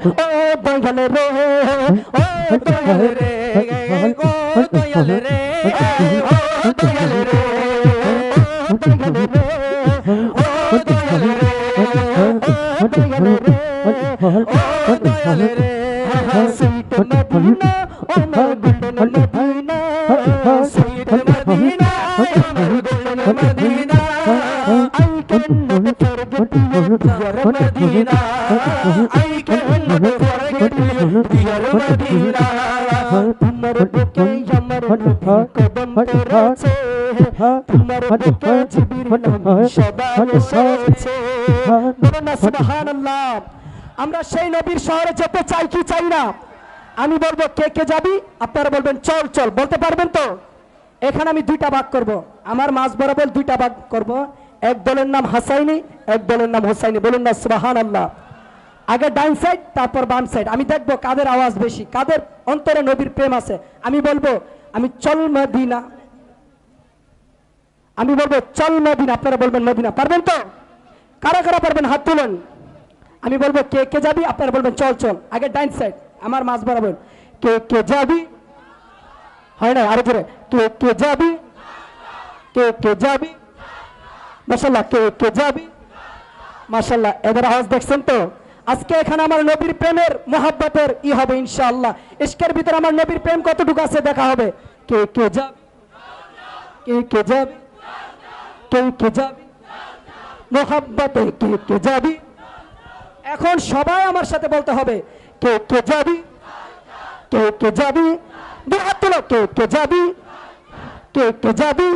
ओ दंगल रे ओ दंगल रे, ओ दंगल रे, ओ दंगल रे, ओ दंगल रे ओ दंगल रे, ओ दंगल रे, ओ दंगल रे हसीत मदीना ओ गुंडन मदीना हसीत मदीना गुंडन मदीना अंकन फरबत मदीना। আমার সেই নবীর শহরে যেতে চাই কি চাই না? আমি বলব, কে কে যাবি? আপনারা বলবেন, চল চল। বলতে পারবেন তো? এখানে আমি দুইটা ভাগ করব। আমার মাঝ বরাবর দুইটা ভাগ করব। এক দলের নাম হাসাইনি, এক দলের নাম হোসাইনি। বলুন না সুবাহান আল্লাহ আগে ডাইন সাইড তারপর বাম সাইড আমি দেখব কাদের আওয়াজ বেশি, কাদের অন্তরে নবীর প্রেম আছে। আমি বলব, আমি চল মদিনা। আমি বলব, চল মদিনা। আপনারা বলবেন মদিনা। পারবেন তো? কারা কারা পারবেন? হাত তুলুন। আমি বলব, কে কে যাবি? আপনারা বলবেন, চল চল। আগে ডাইন সাইড আমার মাঝ বরাবর। কে কে যাবি? হয় না, আরও জোরে। কে কে যাবি? কে কে যাবি? মাসাল্লাহ কে কে যাবি? মাসাল্লাহ এদের আওয়াজ দেখছেন তো? আজকে এখানে আমার নবীর প্রেমের মোহাব্বতের ই হবে ইনশাআল্লাহ। ইশকের ভিতরে আমার নবীর প্রেম কতটুকু আছে দেখা হবে। কে কে যাবি? কে কে যাবি? কে কে যাবি? মোহাব্বতে কে কে যাবি? এখন সবাই আমার সাথে বলতে হবে কে কে যাবি? কে কে যাবি? দু হাত তুলো কে কে যাবি? কে কে যাবি?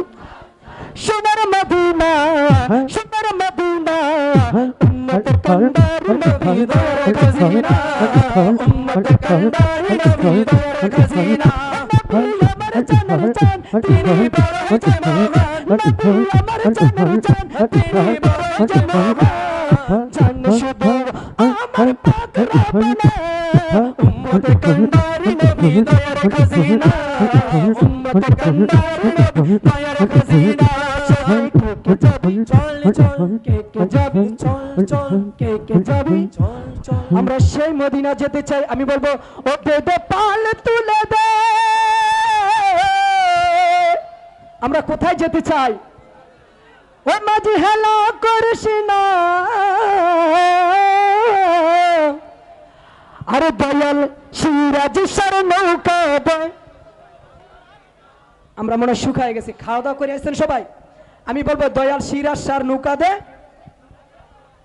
সোনার মদিনা সোনার মদিনা उम्मत कंडारी नबी दौर खजीना उम्मत कंडारी नबी दौर खजीना अमर जान जान तेरी बारा जमावान अमर जान जान तेरी बारा जमावान जंग शुद्ध अमर पाक रब्बाना उम्मत कंडारी नबी दौर खजीना उम्मत कंडारी नबी दौर खजीना কে চল কে কে চল কে কে চল আমরা সেই মদিনা যেতে চাই, আমি বলব ও দে দে পাল তুলে দে। আমরা কোথায় যেতে চাই? ও মাঝি হেলা করিস না। আরে দয়াল, সিরাজ সার নৌকা আমরা মনে হয় শুকায় গেছি, খাওয়া দাওয়া করে আসছেন সবাই? আমি বলব দয়াল সিরাজ সার নৌকা দে।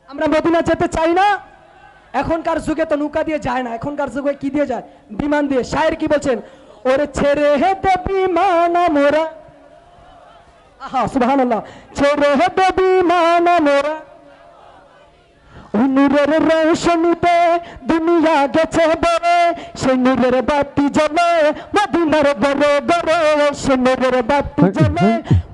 আমরা মদিনা যেতে চাই না। এখনকার যুগে তো নৌকা দিয়ে যায় না। এখনকার যুগে কি দিয়ে যায়? বিমান দিয়ে। শায়ের কি বলছেন? ওরে ছেড়ে হেতে বিমান মোরা। আহা সুবহানাল্লাহ। ছেড়ে হেতে বিমান মোরা। নূরের রোশনীতে দুনিয়া গেছে বড় সে নূরের বাতি জ্বলে মদিনার গরে গরে সে নূরের বাতি জ্বলে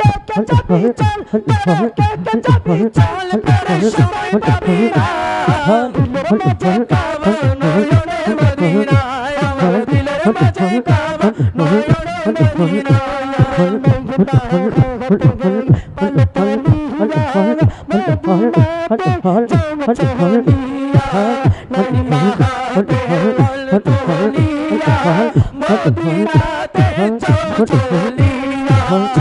के के चाबी चल बड़े के के चाबी चल बड़े शोई मदीना उम्र में जाका मनोयोने मदीना यावर दिल में जाका मनोयोने मदीना यावर में बुलाए होटल मन तन मन मन बुलाए जाम चलिया ननी महान पे मनोयोनी मदीना ते चोली আমার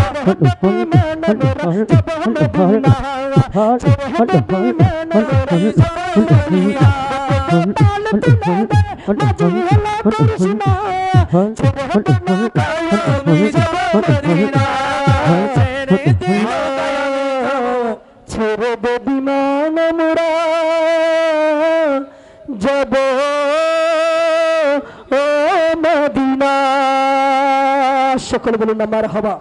ছেড়ে দে বিমান মোরা যাব সকলে বলুন আমার হবা